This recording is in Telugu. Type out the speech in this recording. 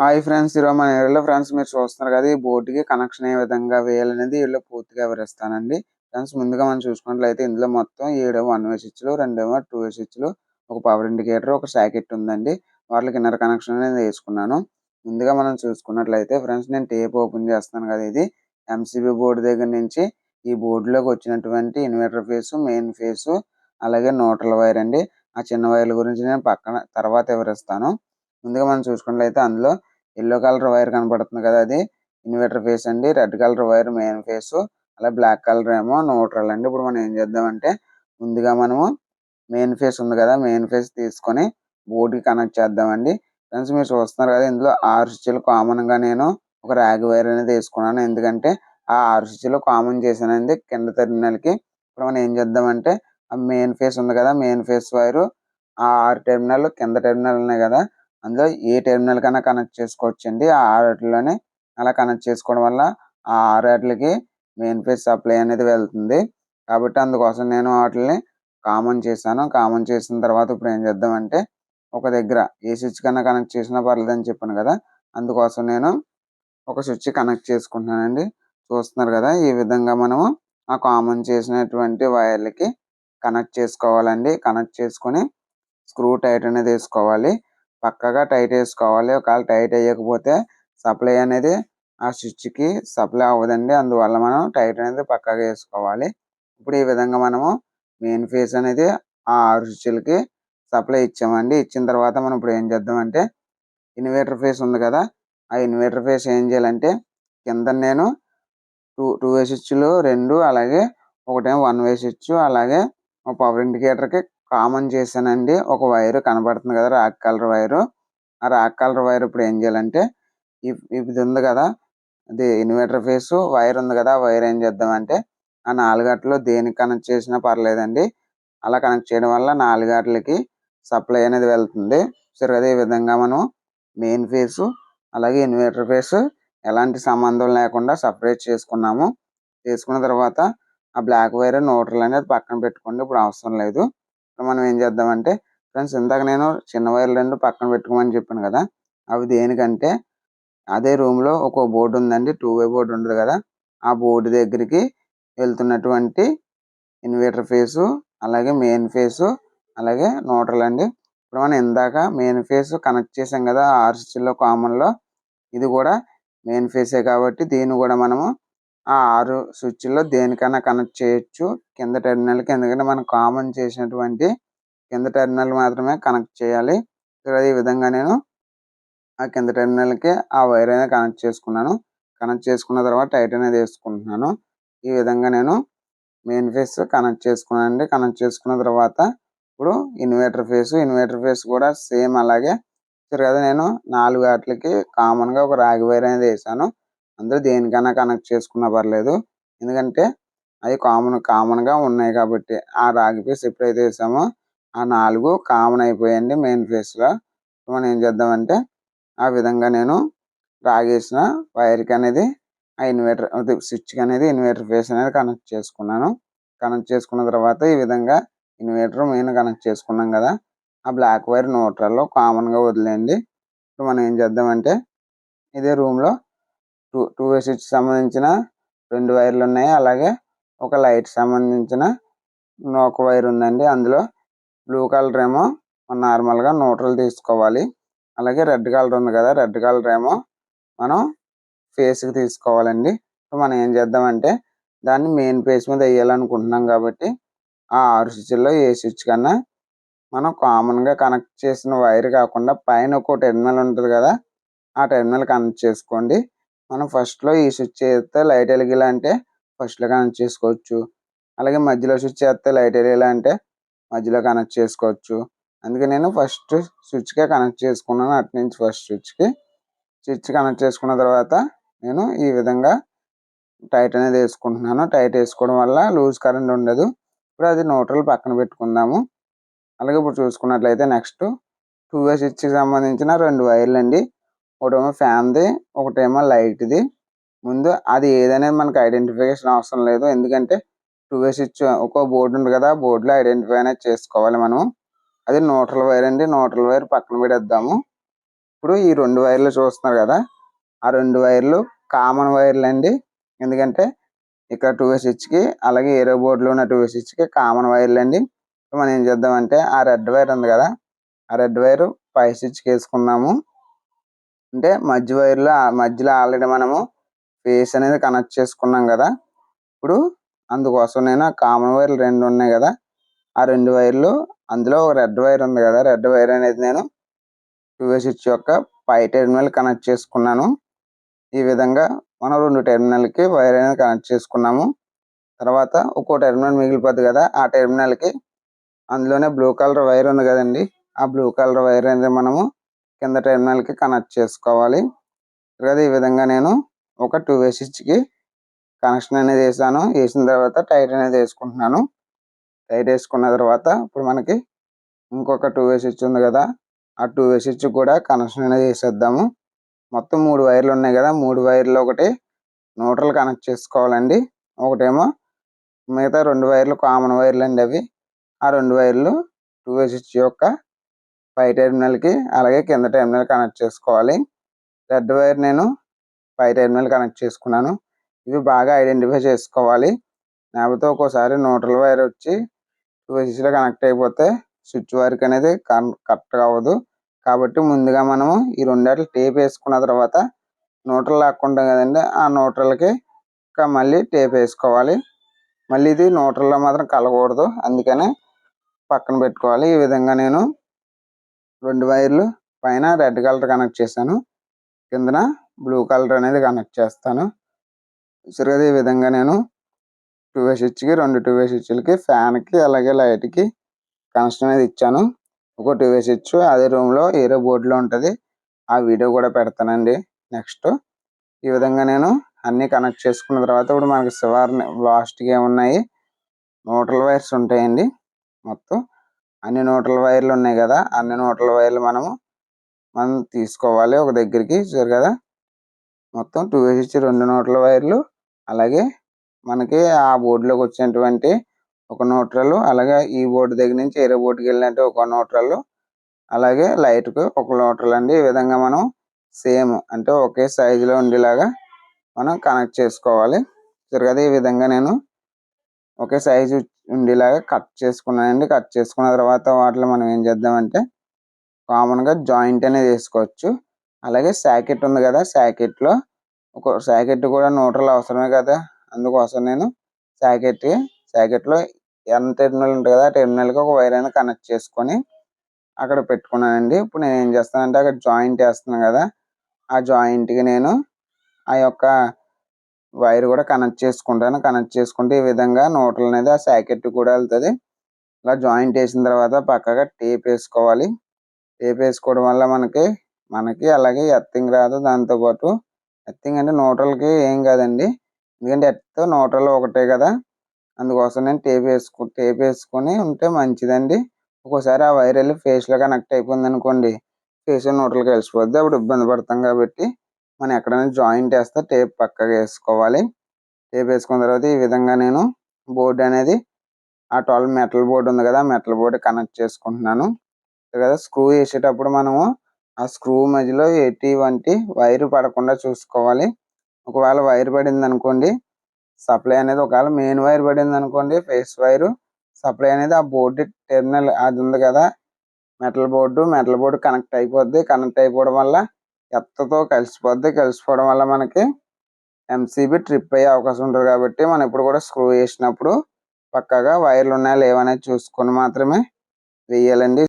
హాయ్ ఫ్రెండ్స్ ఈరోజు మన ఏరియాలో ఫ్రెండ్స్ మీరు చూస్తున్నారు కదా ఈ బోర్డుకి కనెక్షన్ ఏ విధంగా వేయాలనేది వీళ్ళు పూర్తిగా వివరిస్తానండి. ఫ్రెండ్స్ ముందుగా మనం చూసుకున్నట్లయితే ఇందులో మొత్తం ఏడు వన్ వే స్విచ్లు రెండేమో టూ వే స్విచ్లు ఒక పవర్ ఇండికేటర్ ఒక సాకెట్ ఉందండి. వాటికి ఇన్నర్ కనెక్షన్ అనేది వేసుకున్నాను. ముందుగా మనం చూసుకున్నట్లయితే ఫ్రెండ్స్ నేను టేప్ ఓపెన్ చేస్తాను కదా ఇది. ఎంసీబీ బోర్డు దగ్గర నుంచి ఈ బోర్డులోకి వచ్చినటువంటి ఇన్వర్టర్ ఫేస్ మెయిన్ ఫేస్ అలాగే న్యూట్రల్ వైర్ అండి. ఆ చిన్న వైర్ల గురించి నేను పక్కన తర్వాత వివరిస్తాను. ముందుగా మనం చూసుకున్నట్లయితే అందులో ఎల్లో కలర్ వైర్ కనబడుతుంది కదా అది. ఇన్వర్టర్ ఫేస్ అండి. Red colour wire main phase. అలా బ్లాక్ కలర్ ఏమో న్యూట్రల్ అండి. ఇప్పుడు మనం ఏం చేద్దామంటే ముందుగా మనము మెయిన్ ఫేస్ ఉంది కదా మెయిన్ ఫేస్ తీసుకొని బోర్డుకి కనెక్ట్ చేద్దామండి. ఫ్రెండ్స్ మీరు చూస్తున్నారు కదా ఇందులో ఆరు స్విచ్లు కామన్గా నేను ఒక ర్యాగ్ వైర్ అనేది వేసుకున్నాను. ఎందుకంటే ఆ ఆరు స్విచ్లు కామన్ చేశానండి కింద టెర్మినల్కి. ఇప్పుడు మనం ఏం చేద్దామంటే ఆ మెయిన్ ఫేస్ ఉంది కదా మెయిన్ ఫేస్ వైర్ ఆ ఆరు టెర్మినల్ కింద టెర్మినల్ ఉన్నాయి కదా అందులో ఏ టెర్మినల్ కన్నా కనెక్ట్ చేసుకోవచ్చు అండి ఆ ఆరులోనే అలా కనెక్ట్ చేసుకోవడం వల్ల ఆ ఆరుట్లకి మెయిన్ ఫేస్ సప్లై అనేది వెళ్తుంది. కాబట్టి అందుకోసం నేను వాటిని కామన్ చేశాను. కామన్ చేసిన తర్వాత ఇప్పుడు ఏం చేద్దామంటే ఒక దగ్గర ఏ స్విచ్ కన్నా కనెక్ట్ చేసినా పర్లేదు అని చెప్పాను కదా! అందుకోసం నేను ఒక స్విచ్ కనెక్ట్ చేసుకుంటున్నానండి. చూస్తున్నారు కదా! ఈ విధంగా మనము ఆ కామన్ చేసినటువంటి వైర్లకి కనెక్ట్ చేసుకోవాలండి. కనెక్ట్ చేసుకొని స్క్రూ టైట్ అనేది వేసుకోవాలి. పక్కగా టైట్ వేసుకోవాలి. ఒకవేళ టైట్ వేయకపోతే సప్లై అనేది ఆ స్విచ్కి సప్లై అవ్వదండి. అందువల్ల మనం టైట్ అనేది పక్కగా వేసుకోవాలి. ఇప్పుడు ఈ విధంగా మనము మెయిన్ ఫేస్ అనేది ఆ ఆరు స్విచ్లకి సప్లై ఇచ్చామండి. ఇచ్చిన తర్వాత మనం ఇప్పుడు ఏం చేద్దామంటే ఇన్వర్టర్ ఫేస్ ఉంది కదా ఆ ఇన్వర్టర్ ఫేస్ ఏం చేయాలంటే కింద నేను టూ టూ వే స్విచ్లు రెండు అలాగే ఒకటేమో వన్ వే స్విచ్ అలాగే పవర్ ఇండికేటర్కి కామన్ చేశానండి. ఒక వైర్ కనబడుతుంది కదా రాక్ కలర్ వైర్. ఆ రాక్ కలర్ వైర్ ఇప్పుడు ఏం చేయాలంటే ఇది ఉంది కదా అది ఇన్వర్టర్ ఫేస్ వైర్ ఉంది కదా వైర్ ఏం చేద్దామంటే ఆ నాలుగట్లో దేనికి కనెక్ట్ చేసినా పర్లేదండి. అలా కనెక్ట్ చేయడం వల్ల నాలుగట్లకి సప్లై అనేది వెళ్తుంది. సరే అదే విధంగా మనం మెయిన్ ఫేస్ అలాగే ఇన్వర్టర్ ఫేస్ ఎలాంటి సంబంధం లేకుండా సపరేట్ చేసుకున్నాము. చేసుకున్న తర్వాత ఆ బ్లాక్ వైర్ న్యూట్రల్ అనేది పక్కన పెట్టుకోండి. ఇప్పుడు అవసరం లేదు. మనం ఏం చేద్దామంటే ఫ్రెండ్స్ ఇందాక నేను చిన్న వైర్లు రెండు పక్కన పెట్టుకోమని చెప్పాను కదా అవి దేనికంటే అదే రూమ్లో ఒక బోర్డు ఉందండి టూ వే బోర్డు ఉంటుంది కదా ఆ బోర్డు దగ్గరికి వెళ్తున్నటువంటి ఇన్వర్టర్ ఫేసు అలాగే మెయిన్ ఫేసు అలాగే నోటర్లు అండి. ఇప్పుడు మనం ఇందాక మెయిన్ ఫేస్ కనెక్ట్ చేసాం కదా ఆర్సిలో కామన్లో ఇది కూడా మెయిన్ ఫేసే కాబట్టి దీన్ని కూడా మనము ఆ ఆరు స్విచ్ల్లో దేనికైనా కనెక్ట్ చేయొచ్చు. కింద టెర్మినల్కి ఎందుకంటే మనం కామన్ చేసినటువంటి కింద టెర్మినల్ మాత్రమే కనెక్ట్ చేయాలి. ఈ విధంగా నేను ఆ కింద టెర్మినల్కి ఆ వైర్ అనేది కనెక్ట్ చేసుకున్నాను. కనెక్ట్ చేసుకున్న తర్వాత టైట్ అనేది వేసుకుంటున్నాను. ఈ విధంగా నేను మెయిన్ ఫేస్ కనెక్ట్ చేసుకున్నాను కనెక్ట్ చేసుకున్న తర్వాత ఇప్పుడు ఇన్వర్టర్ ఫేస్ ఇన్వర్టర్ ఫేస్ కూడా సేమ్ అలాగే. కదా నేను నాలుగు వాటికి కామన్గా ఒక రాగి వైర్ అనేది వేసాను. అందరూ దేనికైనా కనెక్ట్ చేసుకున్నా పర్లేదు. ఎందుకంటే అవి కామన్ కామన్గా ఉన్నాయి కాబట్టి ఆ రాగి పీస్ ఎప్పుడైతే వేసామో ఆ నాలుగు కామన్ అయిపోయాయండి మెయిన్ ఫేస్లో మనం ఏం చేద్దామంటే ఆ విధంగా నేను రాగేసిన వైర్కి అనేది ఆ ఇన్వర్టర్ స్విచ్కి అనేది ఇన్వర్టర్ ఫేస్ అనేది కనెక్ట్ చేసుకున్నాను. కనెక్ట్ చేసుకున్న తర్వాత ఈ విధంగా ఇన్వర్టర్ మెయిన్ కనెక్ట్ చేసుకున్నాం కదా ఆ బ్లాక్ వైర్ న్యూట్రల్లో కామన్గా వదిలేయండి. ఇప్పుడు మనం ఏం చేద్దామంటే ఇదే రూమ్లో టూ టూ వే స్విచ్ సంబంధించిన రెండు వైర్లు ఉన్నాయి. అలాగే ఒక లైట్ సంబంధించిన ఒక వైర్ ఉందండి. అందులో బ్లూ కలర్ ఏమో నార్మల్గా న్యూట్రల్ తీసుకోవాలి. అలాగే రెడ్ కలర్ ఉంది కదా రెడ్ కలర్ ఏమో మనం ఫేస్కి తీసుకోవాలండి. మనం ఏం చేద్దామంటే దాన్ని మెయిన్ ఫేస్ మీద వేయాలనుకుంటున్నాం కాబట్టి ఆ ఆరు స్విచ్ల్లో ఏ స్విచ్ కన్నా మనం కామన్గా కనెక్ట్ చేసిన వైర్ కాకుండా పైన ఒక టెర్మినల్ ఉంటుంది కదా ఆ టెర్మినల్ కనెక్ట్ చేసుకోండి. మనం ఫస్ట్లో ఈ స్విచ్ చేస్తే లైట్ వెలిగేలా అంటే ఫస్ట్లో కనెక్ట్ చేసుకోవచ్చు. అలాగే మధ్యలో స్విచ్ చేస్తే లైట్ వెలిగేలా అంటే మధ్యలో కనెక్ట్ చేసుకోవచ్చు. అందుకే నేను ఫస్ట్ స్విచ్కే కనెక్ట్ చేసుకున్నాను అటు నుంచి ఫస్ట్ స్విచ్కి స్విచ్ కనెక్ట్ చేసుకున్న తర్వాత నేను ఈ విధంగా టైట్ అనేది వేసుకుంటున్నాను. టైట్ వేసుకోవడం వల్ల లూజ్ కరెంట్ ఉండదు. ఇప్పుడు అది న్యూట్రల్ పక్కన పెట్టుకుందాము. అలాగే ఇప్పుడు చూసుకున్నట్లయితే నెక్స్ట్ టూ వే స్విచ్కి సంబంధించిన రెండు వైర్లు అండి. ఒకటేమో ఫ్యాన్ది ఒకటేమో లైట్ది. ముందు అది ఏదనేది మనకు ఐడెంటిఫికేషన్ అవసరం లేదు. ఎందుకంటే టూ వే స్విచ్ ఒక్కో బోర్డు ఉంది కదా బోర్డులో ఐడెంటిఫై అనేది చేసుకోవాలి మనం అది న్యూట్రల్ వైర్ అండి. న్యూట్రల్ వైర్ పక్కన పెడేద్దాము ఇప్పుడు ఈ రెండు వైర్లు చూస్తున్నారు కదా ఆ రెండు వైర్లు కామన్ వైర్లు అండి. ఎందుకంటే ఇక్కడ టూ కి అలాగే ఏరో బోర్డులో ఉన్న టూ కి కామన్ వైర్లు అండి. మనం ఏం చేద్దామంటే ఆ రెడ్ వైర్ ఉంది కదా ఆ రెడ్ వైర్ పై స్విచ్కి వేసుకున్నాము అంటే మధ్య వైర్లో మధ్యలో ఆల్రెడీ మనము ఫేస్ అనేది కనెక్ట్ చేసుకున్నాం కదా. ఇప్పుడు అందుకోసం నేను కామన్ వైర్లు రెండు ఉన్నాయి కదా. ఆ రెండు వైర్లు అందులో ఒక రెడ్ వైర్ ఉంది కదా. రెడ్ వైర్ అనేది నేను టూ వే స్విచ్ యొక్క పై టెర్మినల్ కనెక్ట్ చేసుకున్నాను. ఈ విధంగా మనం రెండు టెర్మినల్కి వైర్ అనేది కనెక్ట్ చేసుకున్నాము. తర్వాత ఒక్కో టెర్మినల్ మిగిలిపోద్ది కదా. ఆ టెర్మినల్కి అందులోనే బ్లూ కలర్ వైర్ ఉంది కదండి. ఆ బ్లూ కలర్ వైర్ అనేది మనము కింద టెర్మినల్కి కనెక్ట్ చేసుకోవాలి. తర్వాత ఈ విధంగా నేను ఒక టూ వే స్విచ్కి కనెక్షన్ అనేది వేసాను. వేసిన తర్వాత టైట్ అనేది వేసుకుంటున్నాను. టైట్ వేసుకున్న తర్వాత ఇప్పుడు మనకి ఇంకొక టూ వే స్విచ్ ఉంది కదా ఆ టూ వే స్విచ్ కూడా కనెక్షన్ అనేది వేసేద్దాము. మొత్తం మూడు వైర్లు ఉన్నాయి కదా మూడు వైర్లు ఒకటి న్యూట్రల్ కనెక్ట్ చేసుకోవాలండి. ఒకటేమో మిగతా రెండు వైర్లు కామన్ వైర్లు అండి అవి. ఆ రెండు వైర్లు టూ వే స్విచ్ యొక్క పై టెర్మినల్కి అలాగే కింద టెర్మినల్ కనెక్ట్ చేసుకోవాలి. రెడ్ వైర్ నేను పై టెర్మినల్ కనెక్ట్ చేసుకున్నాను. ఇవి బాగా ఐడెంటిఫై చేసుకోవాలి. లేకపోతే ఒక్కోసారి న్యూట్రల్ వైర్ వచ్చి టూ కనెక్ట్ అయిపోతే స్విచ్ వర్క్ అనేది కరెక్ట్గా అవ్వదు కాబట్టి ముందుగా మనము ఈ రెండేళ్ళు టేప్ వేసుకున్న తర్వాత న్యూట్రల్ లాక్కుంటాం కదండి ఆ న్యూట్రల్కి ఇంకా మళ్ళీ టేప్ వేసుకోవాలి. మళ్ళీ ఇది న్యూట్రల్లో మాత్రం కలగకూడదు. అందుకనే పక్కన పెట్టుకోవాలి. ఈ విధంగా నేను రెండు వైర్లు. పైన రెడ్ కలర్ కనెక్ట్ చేశాను. కిందన బ్లూ కలర్ అనేది కనెక్ట్ చేస్తాను. చూసారు ఈ విధంగా నేను టూ వే స్విచ్కి రెండు టూ వే స్విచ్లకి ఫ్యాన్కి అలాగే లైట్కి కనెక్షన్ అనేది ఇచ్చాను. ఒక టూ వే స్విచ్ అదే రూమ్లో ఏరో బోర్డులో ఉంటుంది. ఆ వీడియో కూడా పెడతానండి. నెక్స్ట్ ఈ విధంగా నేను అన్నీ కనెక్ట్ చేసుకున్న తర్వాత ఇప్పుడు మనకి శివార్ లాస్ట్కి ఏమున్నాయి? మోటార్ వైర్స్ ఉంటాయండి. మొత్తం అన్ని నోట్ల వైర్లు ఉన్నాయి కదా అన్ని నోట్ల వైర్లు మనము మనం తీసుకోవాలి ఒక దగ్గరికి చూసారు కదా? మొత్తం టూ స్విచ్ రెండు నోట్ల వైర్లు అలాగే మనకి ఆ బోర్డులోకి వచ్చినటువంటి ఒక నోట్రలు అలాగే ఈ బోర్డు దగ్గర నుంచి ఏరే బోర్డుకి వెళ్ళినట్టు ఒక నోట్రలు అలాగే లైట్కు ఒక న్యూట్రల్ అండి. ఈ విధంగా మనం సేమ్ అంటే ఒకే సైజులో ఉండేలాగా మనం కనెక్ట్ చేసుకోవాలి. చూసారు కదా ఈ విధంగా నేను ఒకే సైజు ఉండేలాగా కట్ చేసుకున్నానండి. కట్ చేసుకున్న తర్వాత వాటిలో మనం ఏం చేద్దామంటే కామన్గా జాయింట్ అనేది వేసుకోవచ్చు. అలాగే శాకెట్ ఉంది కదా శాకెట్లో ఒక శాకెట్ కూడా న్యూట్రల్ అవసరమే కదా. అందుకోసం నేను శాకెట్ శాకెట్లో ఎంత టెర్మినల్ ఉంటుంది కదా టెర్మినల్కి ఒక వైర్ అయినా కనెక్ట్ చేసుకొని అక్కడ పెట్టుకున్నానండి. ఇప్పుడు నేను ఏం చేస్తానంటే అక్కడ జాయింట్ వేస్తున్నాను కదా ఆ జాయింట్కి నేను ఆ యొక్క వైర్ కూడా కనెక్ట్ చేసుకుంటాను. కనెక్ట్ చేసుకుంటే ఈ విధంగా న్యూట్రల్ అనేది ఆ శాకెట్ కూడా వెళ్తుంది. ఇలా జాయింట్ వేసిన తర్వాత పక్కగా టేప్ వేసుకోవాలి. టేప్ వేసుకోవడం వల్ల మనకి మనకి అలాగే ఎత్తింగ్ రాదు. దాంతోపాటు ఎత్తింగ్ అంటే నోటలకి ఏం కాదండి. ఎందుకంటే ఎర్త్ నోటలు ఒకటే కదా. అందుకోసం నేను టేప్ వేసుకు టేప్ వేసుకొని ఉంటే మంచిదండి. ఒక్కోసారి ఆ వైర్ వెళ్ళి ఫేస్లో కనెక్ట్ అయిపోయింది అనుకోండి ఫేస్ నోటలకి కలిసిపోద్ది. అప్పుడు ఇబ్బంది పడతాం కాబట్టి మనం ఎక్కడైనా జాయింట్ వేస్తే టేప్ పక్కగా వేసుకోవాలి. టేప్ వేసుకున్న తర్వాత ఈ విధంగా నేను బోర్డు అనేది ఆ ట్వెల్వ్ మెటల్ బోర్డు ఉంది కదా మెటల్ బోర్డు కనెక్ట్ చేసుకుంటున్నాను. కదా? స్క్రూ వేసేటప్పుడు మనము ఆ స్క్రూ మధ్యలో ఎటువంటి వైర్ పడకుండా చూసుకోవాలి. ఒకవేళ వైర్ పడింది అనుకోండి సప్లై అనేది ఒకవేళ మెయిన్ వైర్ పడింది అనుకోండి ఫేస్ వైర్ సప్లై అనేది ఆ బోర్డు టెర్మినల్ అది ఉంది కదా metal board metal board connect అయిపోద్ది. కనెక్ట్ అయిపోవడం వల్ల ఎత్తతో కలిసిపోద్ది. కలిసిపోవడం వల్ల మనకి ఎంసీబీ ట్రిప్ అయ్యే అవకాశం ఉంటుంది కాబట్టి మనం ఇప్పుడు కూడా స్క్రూ వేసినప్పుడు పక్కగా వైర్లు ఉన్నాయా లేవనేది చూసుకొని మాత్రమే వేయాలండి